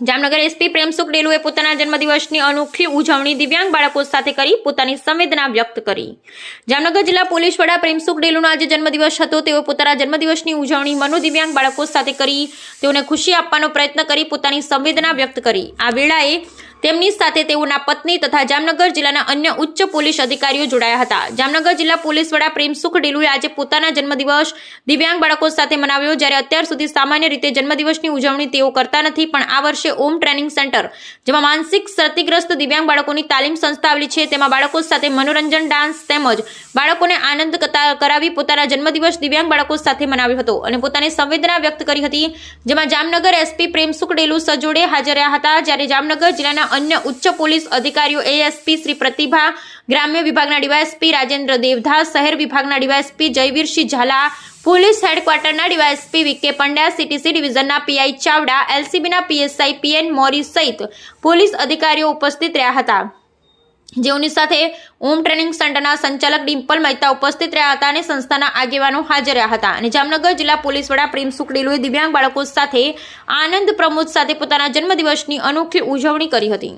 Jamnagar SP Premsukh ડેલુએ પોતાના જન્મદિવસની અનોખી ઉજવણી દિવ્યાંગ બાળકો સાથે કરી પોતાની સંવેદના વ્યક્ત કરી. જામનગર જિલ્લા પોલીસ વડા પ્રેમસુખ ડેલુનો આજે જન્મદિવસ હતો. તેઓ પોતાના જન્મદિવસની ઉજવણી મનો દિવ્યાંગ બાળકો સાથે કરી તેઓને ખુશી આપવાનો પ્રયત્ન કરી પોતાની સંવેદના વ્યક્ત કરી. આ વેળાએ તેમની સાથે તેઓના પત્ની તથા જામનગર જિલ્લાના અન્ય ઉચ્ચ પોલીસ અધિકારીઓ જોડાયા હતા. જામનગર જિલ્લા પોલીસ વડા પ્રેમસુખ ડેલુએ આજે પોતાના જન્મદિવસ દિવ્યાંગ બાળકો સાથે મનાવ્યો, જ્યારે અત્યાર સુધી સામાન્ય રીતે જન્મદિવસની ઉજવણી તેઓ કરતા નથી, પણ આ વર્ષે ઓમ ટ્રેનિંગ સેન્ટર, જેમાં માનસિક ક્ષતિગ્રસ્ત દિવ્યાંગ બાળકોની તાલીમ સંસ્થા આવેલી છે. તેમાં બાળકો સાથે મનોરંજન, ડાન્સ તેમજ બાળકોને આનંદ કરાવી પોતાના જન્મદિવસ દિવ્યાંગ બાળકો સાથે મનાવ્યો હતો અને પોતાની સંવેદના વ્યક્ત કરી હતી, જેમાં જામનગર એસપી પ્રેમસુખ ડેલુ સજોડે હાજર રહ્યા હતા. જ્યારે જામનગર જિલ્લાના અન્ય ઉચ્ચ પોલીસ અધિકારીઓ, એએસપી શ્રી પ્રતિભા ગ્રામ્ય વિભાગના ડીવાયએસપી રાજેન્દ્ર દેવધાસ શહેર વિભાગના ડીવાયએસપી જયવીરસિંહ ઝાલા, પોલીસ હેડક્વાર્ટરના ડીવાયએસપી વિકે પંડ્યા, સીટીસી ડિવિઝનના પીઆઈ ચાવડા, એલસીબીના પીએસઆઈ પીએન મોરી સહિત પોલીસ અધિકારીઓ ઉપસ્થિત રહ્યા હતા. જેઓની સાથે ઓમ ટ્રેનિંગ સેન્ટરના સંચાલક ડિમ્પલ મહેતા ઉપસ્થિત રહ્યા હતા અને સંસ્થાના આગેવાનો હાજર રહ્યા હતા. અને જામનગર જિલ્લા પોલીસ વડા પ્રેમ સુકડેલુએ દિવ્યાંગ બાળકો સાથે આનંદ પ્રમોદ સાથે પોતાના જન્મદિવસની અનોખી ઉજવણી કરી હતી.